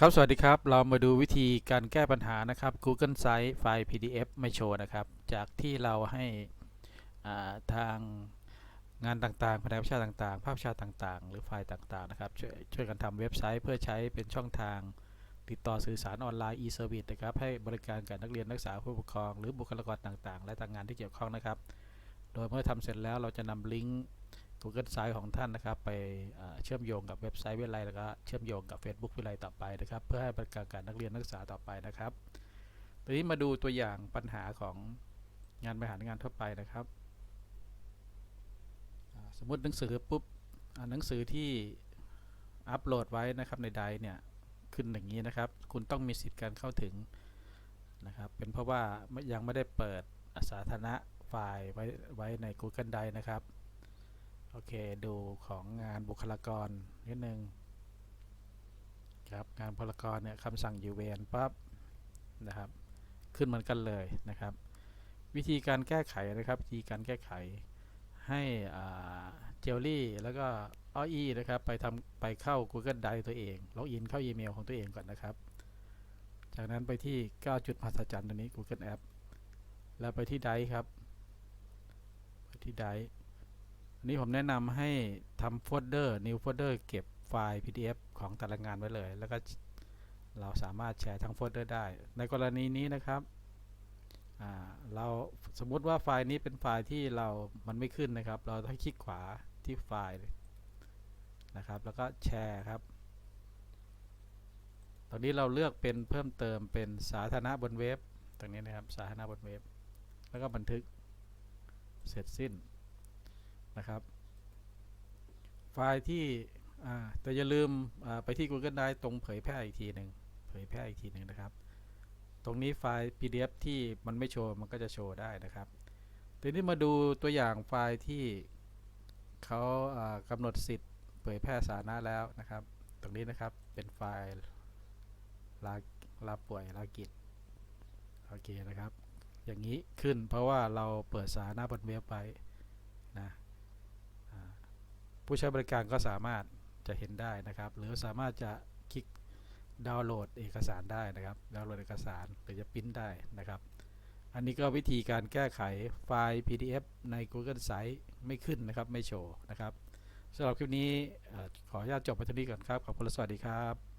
ครับ สวัสดีครับ เรามาดูวิธีการแก้ปัญหานะครับ Google Sites ไฟล์ PDF ไม่โชว์นะครับ จากที่เราให้าทางงานต่างๆแผนกวิชาต่างๆ ภาพวิชาต่างๆ หรือไฟล์ต่างๆ นะครับ ช่วยช่วยกันทำเว็บไซต์เพื่อใช้เป็นช่องทาง ติดต่อสื่อสารออนไลน์ e-service นะครับ ให้บริการกับนักเรียนนักศึกษาผู้ปกครอง หรือบุคลากรต่างๆ และทางงานที่เกี่ยวข้องนะครับ โดยเมื่อทำเสร็จแล้วเราจะนำลิงก์ Google Sites ของท่านนะครับ ไปเชื่อมโยงกับเว็บไซต์วิทยาลัยแล้วก็เชื่อมโยงกับ Facebook วิทยาลัยต่อไปนะครับ เพื่อให้บริการกับนักเรียนนักศึกษาต่อไปนะครับทีนี้มาดูตัวอย่างปัญหาของงานบริหารงานทั่วไปนะครับ สมมติหนังสือปุ๊บหนังสือที่อัปโหลดไว้นะครับในไดเนี่ยขึ้นอย่างนี้นะครับ คุณต้องมีสิทธิ์การเข้าถึงนะครับ เป็นเพราะว่ายังไม่ได้เปิดสาธารณะไฟล์ไว้ไว้ใน Google Drive นะครับ โอเค ดูของงานบุคลากรนิดนึงครับงานบุคลากรเนี่ยคำสั่ง UN ปั๊บนะครับ ขึ้นเหมือนกันเลยนะครับ วิธีการแก้ไขนะครับวิธีการแก้ไขให้เจลลี่แล้วก็อ้อีนะครับไปทำไปเข้า Google Drive ตัวเองล็อกอินเข้าอีเมลของตัวเองก่อนนะครับ จากนั้นไปที่9จุดมหัศจรรย์ตัวนี้ Google App แล้วไปที่ Drive ครับ ไปที่ Drive อันนี้ผมแนะนำให้ทำโฟลเดอร์ new folder เก็บไฟล์ PDF ของแต่ละงานไว้เลย แล้วก็เราสามารถแชร์ทั้งโฟลเดอร์ได้ ในกรณีนี้นะครับเราสมมุติว่าไฟล์นี้เป็นไฟล์ที่เรา มันไม่ขึ้นนะครับ เราต้องคลิกขวาที่ไฟล์นะครับ แล้วก็แชร์ครับ ตอนนี้เราเลือกเป็นเพิ่มเติมเป็นสาธารณะบนเว็บ ตรงนี้นะครับ สาธารณะบนเว็บ แล้วก็บันทึก เสร็จสิ้น นะครับ ไฟล์ที่แต่อย่าลืมไปที่ Google Drive ตรงเผยแพร่อีกทีหนึ่งเผยแพร่อีกทีหนึ่งนะครับ ตรงนี้ไฟล์ PDF ที่มันไม่โชว์มันก็จะโชว์ได้นะครับทีนี้มาดูตัวอย่างไฟล์ที่เขากำหนดสิทธิ์เผยแพร่สาธารณะแล้วนะครับ ตรงนี้นะครับเป็นไฟล์ลาลาป่วยลากิจโอเคนะครับ อย่างนี้ขึ้นเพราะว่าเราเปิดสาธารณะบนเว็บไป ผู้ใช้บริการก็สามารถจะเห็นได้นะครับ หรือสามารถจะคลิกดาวน์โหลดเอกสารได้นะครับดาวน์โหลดเอกสารหรือจะพิมพ์ได้นะครับ อันนี้ก็วิธีการแก้ไขไฟล์ PDF ใน Google Site ไม่ขึ้นนะครับไม่โชว์นะครับสำหรับคลิปนี้ขออนุญาตจบไปเท่านี้ก่อนครับขอบคุณและสวัสดีครับ